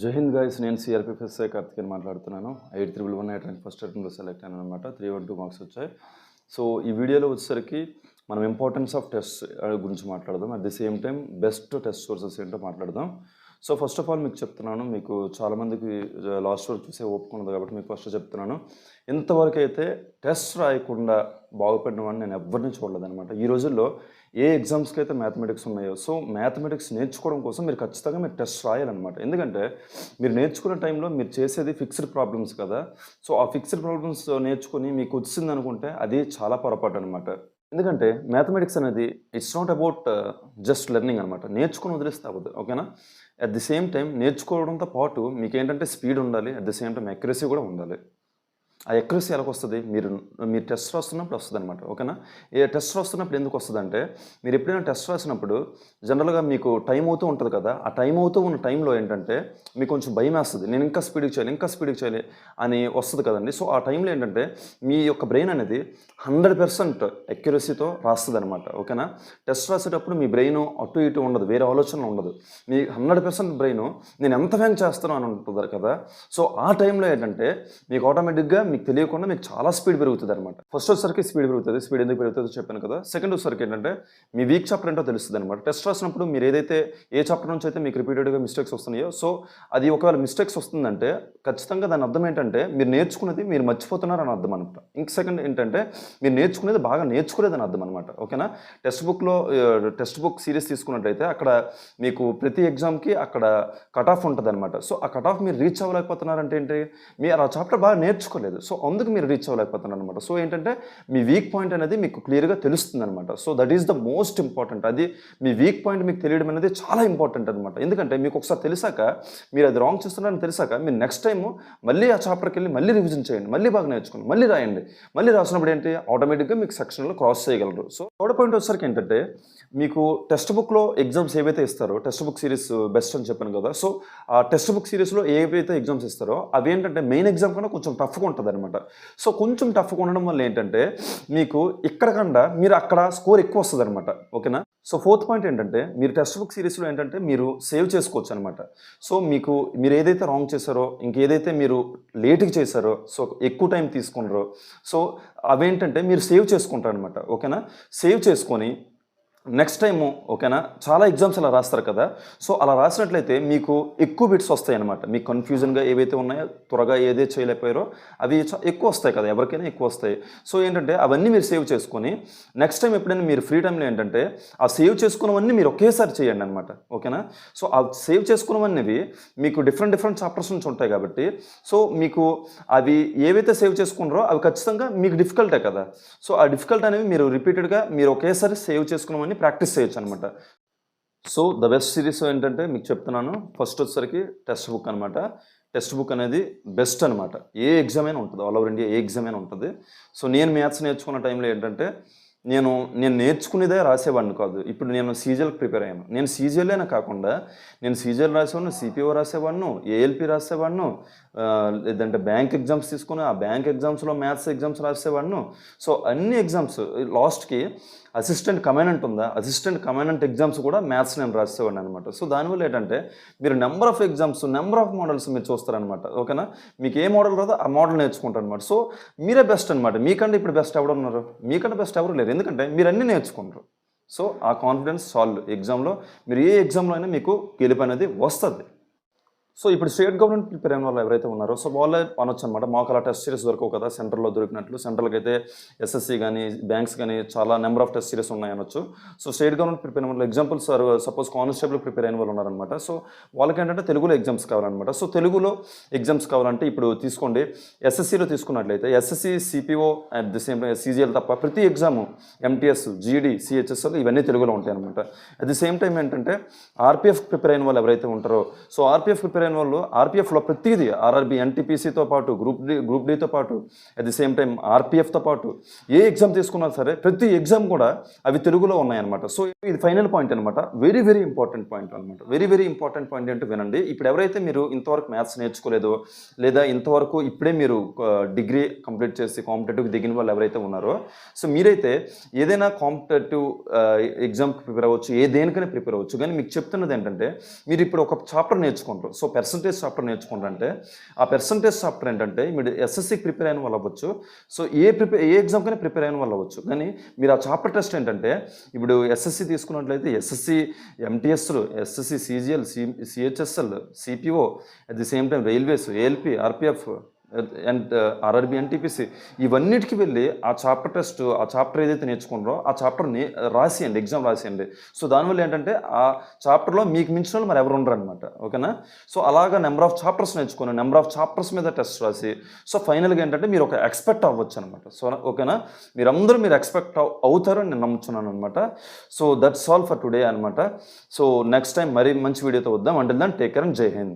జై హింద్ గాయస్ నేను సిఆర్పిఎఫ్ఎస్ఐ కార్తికేయన్ మాట్లాడుతున్నాను. Eight triple one eight rank first అటెంప్ట్లో select అయ్యాను అనమాట త్రీ వన్ టూ మార్క్స్ వచ్చాయి. సో ఈ వీడియోలో వచ్చేసరికి మనం ఇంపార్టెన్స్ ఆఫ్ టెస్ట్ గురించి మాట్లాడదాం. At the same time best test sources ఏంటో మాట్లాడదాం. సో ఫస్ట్ ఆఫ్ ఆల్ మీకు చెప్తున్నాను మీకు చాలామందికి లాస్ట్ వరకు చూసే ఒప్పుకున్నది కాబట్టి మీకు ఫస్ట్ చెప్తున్నాను. ఇంతవరకు అయితే టెస్ట్ రాయకుండా బాగుపడిన వాడిని నేను ఎవరిని చూడలేదన్నమాట. ఈ రోజుల్లో ఏ ఎగ్జామ్స్కి అయితే మ్యాథమెటిక్స్ ఉన్నాయో సో మ్యాథమెటిక్స్ నేర్చుకోవడం కోసం మీరు ఖచ్చితంగా మీరు టెస్ట్ రాయాలన్నమాట. ఎందుకంటే మీరు నేర్చుకునే టైంలో మీరు చేసేది ఫిక్స్డ్ ప్రాబ్లమ్స్ కదా. సో ఆ ఫిక్స్డ్ ప్రాబ్లమ్స్ నేర్చుకుని మీకు వచ్చింది అనుకుంటే అది చాలా పొరపాటు అనమాట ఎందుకంటే మ్యాథమెటిక్స్ అనేది it's not about just learning అనమాట నేర్చుకుని వదిలేస్తే అవ్వదు ఓకేనా? అట్ ది సేమ్ టైం నేర్చుకోవడంతో పాటు మీకు ఏంటంటే స్పీడ్ ఉండాలి at the same time accuracy కూడా ఉండాలి. ఆ ఎక్యురసీ ఎలా వస్తుంది? మీరు మీరు టెస్ట్ రాస్తున్నప్పుడు వస్తుంది అనమాట ఓకేనా? ఏ టెస్ట్ రాస్తున్నప్పుడు ఎందుకు వస్తుంది అంటే మీరు ఎప్పుడైనా టెస్ట్ రాసినప్పుడు జనరల్గా మీకు టైం అవుతూ ఉంటుంది కదా ఆ టైం అవుతూ ఉన్న టైంలో ఏంటంటే మీకు కొంచెం భయం వేస్తుంది నేను ఇంకా స్పీడ్కి చేయాలి ఇంకా స్పీడ్కి చేయాలి అని వస్తుంది కదండి. సో ఆ టైంలో ఏంటంటే మీ యొక్క బ్రెయిన్ అనేది హండ్రెడ్ పర్సెంట్ ఎక్యురసీతో రాస్తుంది అనమాట ఓకేనా? టెస్ట్ రాసేటప్పుడు మీ బ్రెయిన్ అటు ఇటు ఉండదు వేరే ఆలోచన ఉండదు. మీ హండ్రెడ్ పర్సెంట్ బ్రెయిన్ నేను ఎంత ఫ్యాంక్ చేస్తాను అని ఉంటుంది కదా. సో ఆ టైంలో ఏంటంటే మీకు ఆటోమేటిక్గా మీ మీకు తెలియకుండా మీకు చాలా స్పీడ్ పెరుగుతుంది అనమాట ఫస్ట్ వచ్చేసరికి స్పీడ్ పెరుగుతుంది. స్పీడ్ ఎందుకు పెరుగుతుందో చెప్పాను కదా. సెకండ్ వచ్చేసరికి ఏంటంటే మీ వీక్ చాప్టర్ ఏంటో తెలుస్తుంది అనమాట టెస్ట్ రాసినప్పుడు మీరు ఏదైతే ఏ చాప్టర్ నుంచి అయితే మీకు రిపీటెడ్గా మిస్టేక్స్ వస్తున్నాయో సో అది ఒకవేళ మిస్టేక్స్ వస్తుందంటే ఖచ్చితంగా దాని అర్థం ఏంటంటే మీరు నేర్చుకున్నది మీరు మర్చిపోతున్నారు అని అర్థం అనమాట ఇంక సెకండ్ ఏంటంటే మీరు నేర్చుకునేది బాగా నేర్చుకోలేదని అర్థం అనమాట ఓకేనా టెక్స్ట్ బుక్లో టెక్స్ట్ బుక్ సిరీస్ తీసుకున్నట్టయితే అక్కడ మీకు ప్రతి ఎగ్జామ్కి అక్కడ కట్ ఆఫ్ ఉంటుంది అనమాట సో ఆ కట్ ఆఫ్ మీరు రీచ్ అవ్వలేకపోతున్నారంటే ఏంటి? మీరు ఆ చాప్టర్ బాగా నేర్చుకోలేదు. సో అందుకు మీరు రీచ్ అవ్వలేకపోతున్నారు అనమాట సో ఏంటంటే మీ వీక్ పాయింట్ అనేది మీకు క్లియర్గా తెలుస్తుంది అనమాట so that is the most important అది మీ వీక్ పాయింట్ మీకు తెలియడం అనేది చాలా ఇంపార్టెంట్ అనమాట ఎందుకంటే మీకు ఒకసారి తెలిసాక మీరు అది రాంగ్ చేస్తున్నారని తెలిసాక మీరు నెక్స్ట్ టైం మళ్ళీ ఆ చాప్టర్కి వెళ్ళి మళ్ళీ రివిజన్ చేయండి. మళ్ళీ బాగా నేర్చుకోండి. మళ్ళీ రాయండి. మళ్ళీ రాసినప్పుడు ఏంటి? ఆటోమేటిక్గా మీకు సెక్షన్లో క్రాస్ చేయగలరు. సో థర్డ్ పాయింట్ వచ్చేసరికి ఏంటంటే మీకు టెక్స్ట్ బుక్లో ఎగ్జామ్స్ ఏవైతే ఇస్తారో టెక్స్ట్ బుక్ సిరీస్ బెస్ట్ అని చెప్పాను కదా. సో ఆ టెక్స్ట్ బుక్ సిరీస్లో ఏవైతే ఎగ్జామ్స్ ఇస్తారో అవి ఏంటంటే మెయిన్ ఎగ్జామ్ కన్నా కొంచెం టఫ్గా ఉంటుంది అనమాట సో కొంచెం టఫ్గా ఉండడం వల్ల ఏంటంటే మీకు ఇక్కడ కన్నా మీరు అక్కడ స్కోర్ ఎక్కువ వస్తుంది అనమాట ఓకేనా? సో ఫోర్త్ పాయింట్ ఏంటంటే మీరు టెక్స్ట్ బుక్ సిరీస్లో ఏంటంటే మీరు సేవ్ చేసుకోవచ్చు అనమాట సో మీకు మీరు ఏదైతే రాంగ్ చేశారో ఇంకేదైతే మీరు లేట్గా చేశారో సో ఎక్కువ టైం తీసుకున్నారో సో అవేంటంటే మీరు సేవ్ చేసుకుంటారు అనమాట ఓకేనా? సేవ్ చేసుకొని నెక్స్ట్ టైము ఓకేనా చాలా ఎగ్జామ్స్ అలా రాస్తారు కదా. సో అలా రాసినట్లయితే మీకు ఎక్కువ బిట్స్ వస్తాయి అనమాట మీకు కన్ఫ్యూజన్గా ఏవైతే ఉన్నాయో త్వరగా ఏదైతే చేయలేకపోయారో అవి ఎక్కువ వస్తాయి కదా ఎవరికైనా ఎక్కువ వస్తాయి. సో ఏంటంటే అవన్నీ మీరు సేవ్ చేసుకొని నెక్స్ట్ టైం ఎప్పుడైనా మీరు ఫ్రీ టైంలో ఏంటంటే ఆ సేవ్ చేసుకున్నవన్నీ మీరు ఒకేసారి చేయండి అనమాట ఓకేనా సో ఆ సేవ్ చేసుకున్నవన్నవి మీకు డిఫరెంట్ డిఫరెంట్ చాప్టర్స్ నుంచి ఉంటాయి కాబట్టి సో మీకు అవి ఏవైతే సేవ్ చేసుకున్నారో అవి ఖచ్చితంగా మీకు డిఫికల్టే కదా. సో ఆ డిఫికల్ట్ అనేవి మీరు రిపీటెడ్గా మీరు ఒకేసారి సేవ్ చేసుకున్నవన్నీ ప్రాక్టీస్ చేయొచ్చు అనమాట సో ద బెస్ట్ సిరీస్ ఏంటంటే మీకు చెప్తున్నాను ఫస్ట్ వచ్చేసరికి టెక్స్ట్ బుక్ అనమాట టెక్స్ట్ బుక్ అనేది బెస్ట్ అనమాట ఏ ఎగ్జామ్ అయినా ఉంటుంది. ఆల్ ఓవర్ ఇండియా ఏ ఎగ్జామ్ అయినా ఉంటుంది. సో నేను మ్యాథ్స్ నేర్చుకున్న టైంలో ఏంటంటే నేను నేను నేర్చుకునేదే రాసేవాడిని కాదు. ఇప్పుడు నేను సీజీఎల్కి ప్రిపేర్ అయ్యాను. నేను సీజీఎల్ఏనే కాకుండా నేను సీజీఎల్ రాసేవాడిను సిపిఓ రాసేవాడిను ఏఎల్పి రాసేవాడిను లేదంటే బ్యాంక్ ఎగ్జామ్స్ తీసుకుని ఆ బ్యాంక్ ఎగ్జామ్స్లో మ్యాథ్స్ ఎగ్జామ్స్ రాసేవాడిను. సో అన్ని ఎగ్జామ్స్ లాస్ట్కి అసిస్టెంట్ కమాండెంట్ ఉందా? అసిస్టెంట్ కమాండెంట్ ఎగ్జామ్స్ కూడా మ్యాథ్స్ నేను రాసేవాడిని అనమాట సో దానివల్ల ఏంటంటే మీరు number of exams number of models మీరు చూస్తారనమాట ఓకేనా? మీకు ఏ మోడల్ రాదో ఆ మోడల్ నేర్చుకుంటారు అనమాట సో మీరే బెస్ట్ అనమాట మీకంటే ఇప్పుడు బెస్ట్ ఎవరు ఉన్నారు? మీకంటే బెస్ట్ ఎవరు లేరు. ఎందుకంటే మీరు అన్నీ నేర్చుకుంటారు సో ఆ కాన్ఫిడెన్స్ సాల్వ్ ఎగ్జామ్లో మీరు ఏ ఎగ్జామ్లో అయినా మీకు గెలుపు అనేది వస్తుంది. సో ఇప్పుడు స్టేట్ గవర్నమెంట్ ప్రిపేర్ అయిన వాళ్ళు ఎవరైతే ఉన్నారో సో వాళ్ళే అనొచ్చు అనమాట మాకు అలా టెస్ట్ సిరీస్ దొరకవు కదా సెంట్రల్లో దొరికినట్లు. సెంట్రల్కి అయితే ఎస్ఎస్సి కానీ బ్యాంక్స్ కానీ చాలా నెంబర్ ఆఫ్ టెస్ట్ సిరీస్ ఉన్నాయి అనొచ్చు. సో స్టేట్ గవర్నమెంట్ ప్రిపేర్ అయిన వాళ్ళు example sir suppose constable prepare అయిన వాళ్ళు ఉన్నారనమాట సో వాళ్ళకి ఏంటంటే తెలుగులో ఎగ్జామ్స్ కావాలన్నమాట. సో తెలుగులో ఎగ్జామ్స్ కావాలంటే ఇప్పుడు తీసుకోండి. ఎస్ఎస్సిలో తీసుకున్నట్లయితే SSC CPO at the same CGL తప్ప ప్రతి ఎగ్జామ్ ఎంటీఎస్ జీడీ సిహెచ్ఎస్ఎల్ ఇవన్నీ తెలుగులో ఉంటాయి అనమాట అట్ ది సేమ్ టైం ఏంటంటే ఆర్పిఎఫ్ ప్రిపేర్ అయిన వాళ్ళు ఎవరైతే ఉంటారో సో ఆర్పిఎఫ్ ప్రిపేర్ అయిన వాళ్ళు ఆర్పిఎఫ్లో ప్రతిదీ ఆర్ఆర్బి ఎన్టీపీసీతో పాటు గ్రూప్ డి గ్రూప్ డితో పాటు అట్ ది సేమ్ టైం ఆర్పిఎఫ్తో పాటు ఏ ఎగ్జామ్ తీసుకున్నా సరే ప్రతి ఎగ్జామ్ కూడా అవి తెలుగులో ఉన్నాయన్నమాట. సో ఇది ఫైనల్ పాయింట్ అనమాట వెరీ వెరీ ఇంపార్టెంట్ పాయింట్ అనమాట వెరీ వెరీ ఇంపార్టెంట్ పాయింట్ ఏంటో వినండి. ఇప్పుడు ఎవరైతే మీరు ఇంతవరకు మ్యాథ్స్ నేర్చుకోలేదో లేదా ఇంతవరకు ఇప్పుడే మీరు డిగ్రీ కంప్లీట్ చేసి కాంపిటేటివ్ దిగిన వాళ్ళు ఎవరైతే ఉన్నారో సో మీరైతే ఏదైనా కాంపిటేటివ్ ఎగ్జామ్కి ప్రిపేర్ అవ్వచ్చు ఏ దేనికైనా ప్రిపేర్ అవ్వచ్చు. కానీ మీకు చెప్తున్నది ఏంటంటే మీరు ఇప్పుడు ఒక చాప్టర్ నేర్చుకుంటారు. సో పర్సంటేజ్ సాఫ్ట్వేర్ నేర్చుకుంటారంటే ఆ పర్సంటేజ్ సాఫ్ట్వేర్ ఏంటంటే మీరు ఎస్ఎస్సికి ప్రిపేర్ అయిన వాళ్ళు అవ్వచ్చు. సో ఏ ప్రిపేర్ ఏ ఎగ్జామ్కైనా ప్రిపేర్ అయిన వాళ్ళు అవ్వచ్చు. కానీ మీరు ఆ చాప్టర్ టెస్ట్ ఏంటంటే ఇప్పుడు ఎస్ఎస్సి తీసుకున్నట్లయితే SSC ఎంటీఎస్లు SSC CGL C CHSL CPO at the same time railways ALP RPF and RRB NTPC ఇవన్నిటికి వెళ్ళి ఆ చాప్టర్ టెస్ట్ ఆ చాప్టర్ ఏదైతే నేర్చుకుంటారో ఆ చాప్టర్ని రాసియండి ఎగ్జామ్ రాసియండి. సో దానివల్ల ఏంటంటే ఆ చాప్టర్లో మీకు మించిన వాళ్ళు మరి ఎవరు ఉండరు అనమాట ఓకేనా? సో అలాగా నెంబర్ ఆఫ్ చాప్టర్స్ నేర్చుకుని నెంబర్ ఆఫ్ చాప్టర్స్ మీద టెస్ట్ రాసి సో ఫైనల్గా ఏంటంటే మీరు ఒక ఎక్స్పెక్ట్ అవ్వచ్చు అనమాట సో ఓకేనా? మీరందరూ మీరు ఎక్స్పెక్ట్ అవుతారని నేను నమ్ముతున్నాను అనమాట so that's all for today అనమాట సో నెక్స్ట్ టైం మరీ మంచి వీడియోతో వద్దాం. అంటే దాన్ని టేక్ కేర్ అండ్ జై హింద్